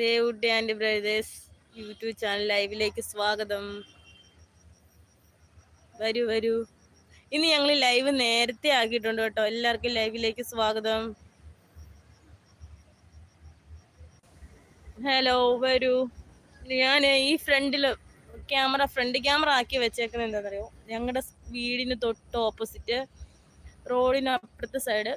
Devutty and brothers YouTube channel ലൈവിലേക്ക് സ്വാഗതം. വരൂ വരൂ. ഇന്ന് ഞങ്ങൾ ലൈവ് നേരത്തെ ആക്കിയിട്ടുണ്ട് കേട്ടോ. എല്ലാവർക്കും ലൈവിലേക്ക് സ്വാഗതം. ഹലോ വരൂ. ഞാൻ ഈ ഫ്രണ്ടിൽ ക്യാമറ ഫ്രണ്ട് ക്യാമറ ആക്കി വെച്ചേക്കുന്നത് എന്താണെന്നറിയോ? ഞങ്ങളുടെ വീടിന് തൊട്ട് ഓപ്പോസിറ്റ് റോഡിന് അപ്പുറത്തെ സൈഡ്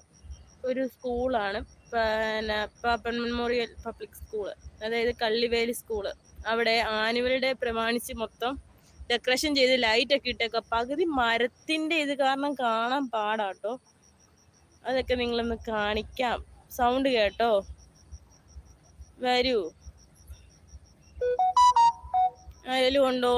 ഒരു സ്കൂളാണ്. പിന്നെ പാപ്പൻ മെമ്മോറിയൽ പബ്ലിക് സ്കൂൾ. അതായത് കള്ളിവേലി സ്കൂൾ. അവിടെ ആനുവൽ ഡേ പ്രമാണിച്ച് മൊത്തം ഡെക്കറേഷൻ ചെയ്ത് ലൈറ്റ് ഒക്കെ ഇട്ടേക്ക. പകുതി മരത്തിന്റെ ഇത് കാരണം കാണാൻ പാടാട്ടോ. അതൊക്കെ നിങ്ങളൊന്ന് കാണിക്കാം. സൗണ്ട് കേട്ടോ? വരൂ. ആരെങ്കിലും ഉണ്ടോ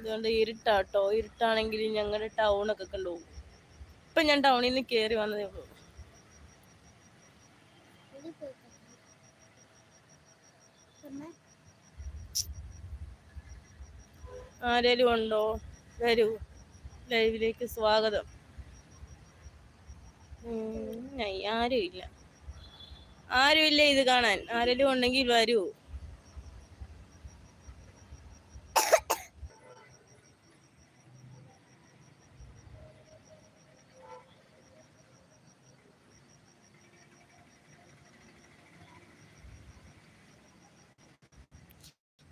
ഇതുകൊണ്ട് ഇരുട്ടാട്ടോ. ഇരുട്ടാണെങ്കിൽ ഞങ്ങളുടെ ടൗണൊക്കെ കണ്ടു ഇപ്പൊ ഞാൻ ടൗണിൽ നിന്ന് കേറി വന്നതേ ഉള്ളൂ. ആരേലും ഉണ്ടോ? വരൂ. ലൈവിലേക്ക് സ്വാഗതം. ആരും ഇല്ല ആരും ഇല്ല ഇത് കാണാൻ. ആരെങ്കിലും ഉണ്ടെങ്കിൽ വരൂ.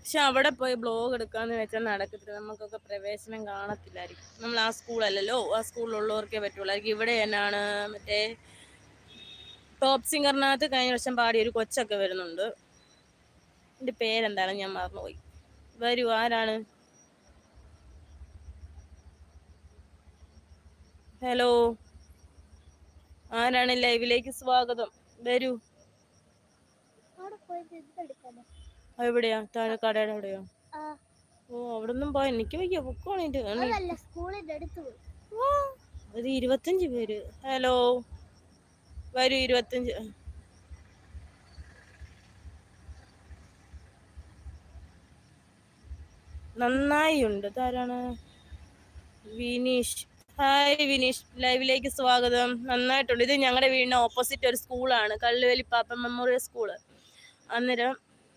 പക്ഷെ അവിടെ പോയി ബ്ലോഗ് എടുക്കാന്ന് വെച്ചാൽ നടക്കത്തില്ല. നമുക്കൊക്കെ പ്രവേശനം കാണത്തില്ലായിരിക്കും. നമ്മൾ ആ സ്കൂളല്ലല്ലോ. ആ സ്കൂളിലുള്ളവർക്കേ പറ്റുള്ളൂ. ഇവിടെ എന്നാണ് മറ്റേ ടോപ്പ് സിംഗറിനകത്ത് കഴിഞ്ഞ വർഷം പാടിയ ഒരു കൊച്ചൊക്കെ വരുന്നുണ്ട്. എന്റെ പേരെന്താണ് ഞാൻ മറന്നുപോയി. വരൂ ആരാണ്? ഹലോ ആരാണ് ലൈവിലേക്ക് സ്വാഗതം? വരൂ. അവിടെ പോയി കടയുടെ എവിടെയോ ഓ അവിടെ ഒന്നും പോയ. എനിക്ക് വയ്യ. പോയി. ഒരു ഇരുപത്തഞ്ച് പേര്. ഹലോ. വരൂ ഇരുപത്തഞ്ച്. നന്നായി ഉണ്ട് ഇതാരാണ് വിനീഷ്. ഹായ് വിനീഷ്. ലൈവിലേക്ക് സ്വാഗതം. നന്നായിട്ടുണ്ട്. ഇത് ഞങ്ങളുടെ വീടിന് ഓപ്പോസിറ്റ് ഒരു സ്കൂളാണ്. കള്ളുവലി പാപ്പ മെമ്മോറിയൽ സ്കൂൾ. അന്നേരം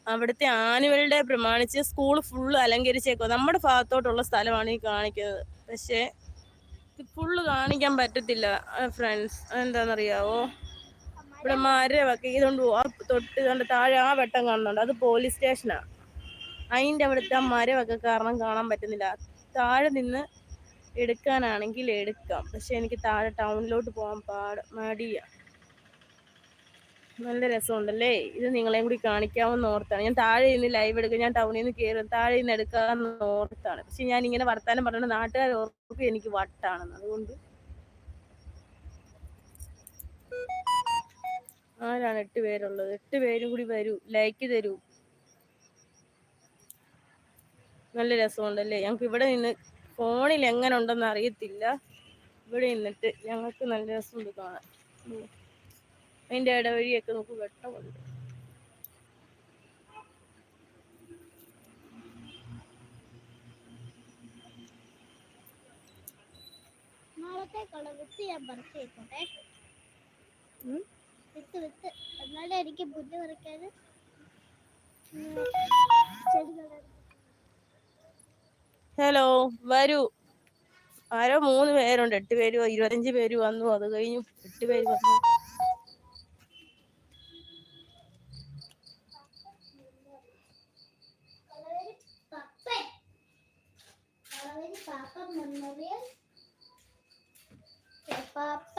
അവിടുത്തെ ആനുവൽ ഡേ പ്രമാണിച്ച് സ്കൂൾ ഫുള്ള് അലങ്കരിച്ചേക്കോ നമ്മുടെ ഭാഗത്തോട്ടുള്ള സ്ഥലമാണ് ഈ കാണിക്കുന്നത്. പക്ഷേ ഫുള്ള് കാണിക്കാൻ പറ്റത്തില്ല ഫ്രണ്ട്സ് എന്താണെന്നറിയാവോ ഇവിടെ മരമൊക്കെ ഇതുകൊണ്ട് തൊട്ട് ഇതുകൊണ്ട് താഴെ ആ വെട്ടം കാണുന്നുണ്ട്. അത് പോലീസ് സ്റ്റേഷനാണ് അതിന്റെ അവിടുത്തെ ആ കാരണം കാണാൻ പറ്റുന്നില്ല. താഴെ നിന്ന് എടുക്കാനാണെങ്കിൽ എടുക്കാം. പക്ഷെ എനിക്ക് താഴെ ടൗണിലോട്ട് പോകാൻ പാട് മടിയാ. നല്ല രസമുണ്ടല്ലേ? ഇത് നിങ്ങളെയും കൂടി കാണിക്കാമെന്ന് ഓർത്താണ്. ഞാൻ താഴെ നിന്ന് ലൈവ് എടുക്കുക ഞാൻ ടൗണിൽ നിന്ന് കയറും താഴെ നിന്ന് എടുക്കാമെന്ന് ഓർത്താണ്. പക്ഷെ ഞാൻ ഇങ്ങനെ വർത്താനം പറഞ്ഞ നാട്ടുകാർ ഓർക്കും എനിക്ക് വട്ടാണെന്ന്. അതുകൊണ്ട് ആരാണ് എട്ട് പേരുള്ളത്? എട്ട് പേരും കൂടി വരൂ. ലൈക്ക് തരൂ. നല്ല രസമുണ്ടല്ലേ? ഞങ്ങൾക്ക് ഇവിടെ നിന്ന് ഫോണിൽ എങ്ങനെ ഉണ്ടെന്ന് അറിയത്തില്ല. ഇവിടെ നിന്നിട്ട് ഞങ്ങൾക്ക് നല്ല രസമുണ്ട് കാണാൻ. അതിന്റെ ഇടവഴിയൊക്കെ നമുക്ക് വെട്ടമുണ്ട്. നാളത്തേക്കുള്ള വിത്ത് ഞാൻ പറിച്ചു വെക്കട്ടെ ഉം. വിത്ത് വിത്ത്. എന്നാലേ എനിക്ക് പുല്ല് പറിക്കാന് ഹലോ വരൂ. ആരോ മൂന്ന് പേരുണ്ട്. എട്ട് പേര് ഇരുപത്തഞ്ച് പേര് വന്നു. അത് കഴിഞ്ഞു. എട്ട് പേര് വന്നു. പാപ്പൻ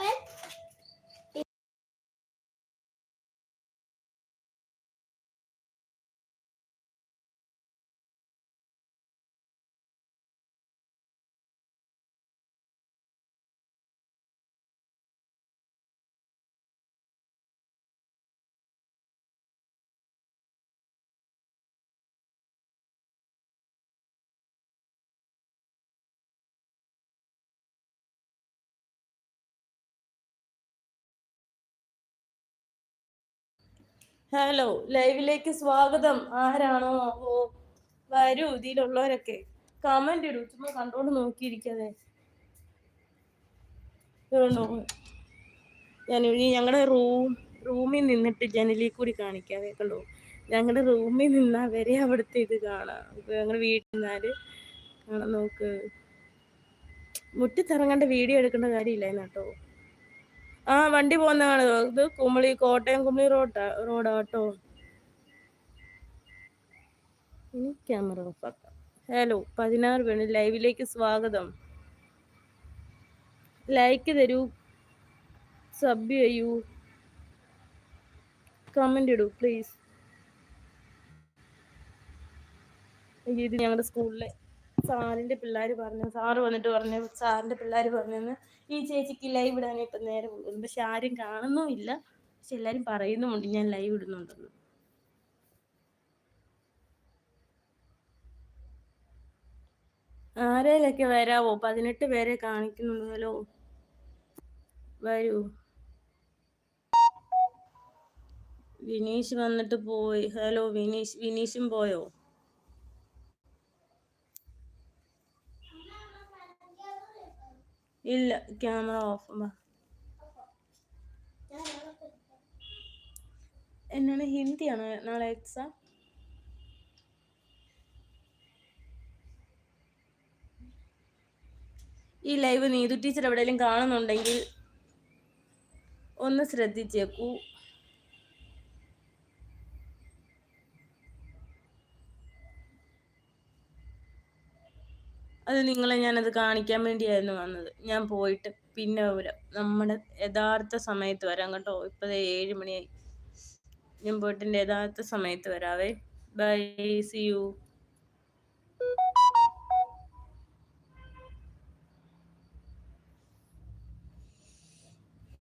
ഹലോ ലൈവിലേക്ക് സ്വാഗതം. ആരാണോ? ഓ വരൂ ഇതിലുള്ളവരൊക്കെ. കമന്റ് ഇടൂ ചുമ്മാ കണ്ടോണ്ട് നോക്കിയിരിക്കാതെ. ഞാൻ ഇനി ഞങ്ങളുടെ റൂം റൂമിൽ നിന്നിട്ട് ജനലിൽ കൂടി കാണിക്കാതെ കണ്ടോ? ഞങ്ങളുടെ റൂമിൽ നിന്നാ വരെ അവിടുത്തെ ഇത് കാണാം. ഇപ്പൊ ഞങ്ങൾ വീട്ടിൽ നിന്നാൽ കാണാൻ നോക്ക്. മുറ്റത്തിറങ്ങേണ്ട വീഡിയോ എടുക്കേണ്ട കാര്യമില്ല കേട്ടോ ആ വണ്ടി പോകുന്നതാണ്. ഇത് കുമളി കോട്ടയം കുമളി റോഡാ കേട്ടോ ഇനി ക്യാമറ ഹലോ പതിനാറ് പേര് ലൈവിലേക്ക് സ്വാഗതം. ലൈക്ക് തരൂ. സബ് ചെയ്യൂ. കമന്റ് ഇടൂ പ്ലീസ് ഇത് ഞങ്ങളുടെ സ്കൂളിലെ സാറിന്റെ പിള്ളേർ പറഞ്ഞു സാറ് വന്നിട്ട് പറഞ്ഞു സാറിന്റെ പിള്ളേർ പറഞ്ഞെന്ന് ഈ ചേച്ചിക്ക് ലൈവ് ഇപ്പം നേരെ പോകുന്നു. പക്ഷെ ആരും കാണുന്നുമില്ല പക്ഷെ എല്ലാരും പറയുന്നുമുണ്ട് ഞാൻ ലൈവ് ഇടുന്നുണ്ടെന്ന്. ആരേലൊക്കെ വരാവോ? പതിനെട്ട് പേരെ കാണിക്കുന്നുണ്ടല്ലോ വരൂ. വിനീഷ് വന്നിട്ട് പോയി. ഹലോ വിനീഷ് വിനീഷും പോയോ? ഇല്ല ക്യാമറ ഓഫ് എന്നാണ് ഹിന്ദിയാണോ നാളെ എക്സാം ഈ ലൈവ് നീതു ടീച്ചർ എവിടെയെങ്കിലും കാണുന്നുണ്ടെങ്കിൽ ഒന്ന് ശ്രദ്ധിച്ചേക്കൂ. അത് നിങ്ങളെ ഞാനത് കാണിക്കാൻ വേണ്ടിയായിരുന്നു വന്നത്. ഞാൻ പോയിട്ട് പിന്നെ വരാം നമ്മുടെ യഥാർത്ഥ സമയത്ത് വരാം കേട്ടോ. ഇപ്പൊ ഏഴ് മണിയായി. ഞാൻ പോയിട്ട് എന്റെ യഥാർത്ഥ സമയത്ത് വരാവേ. By C U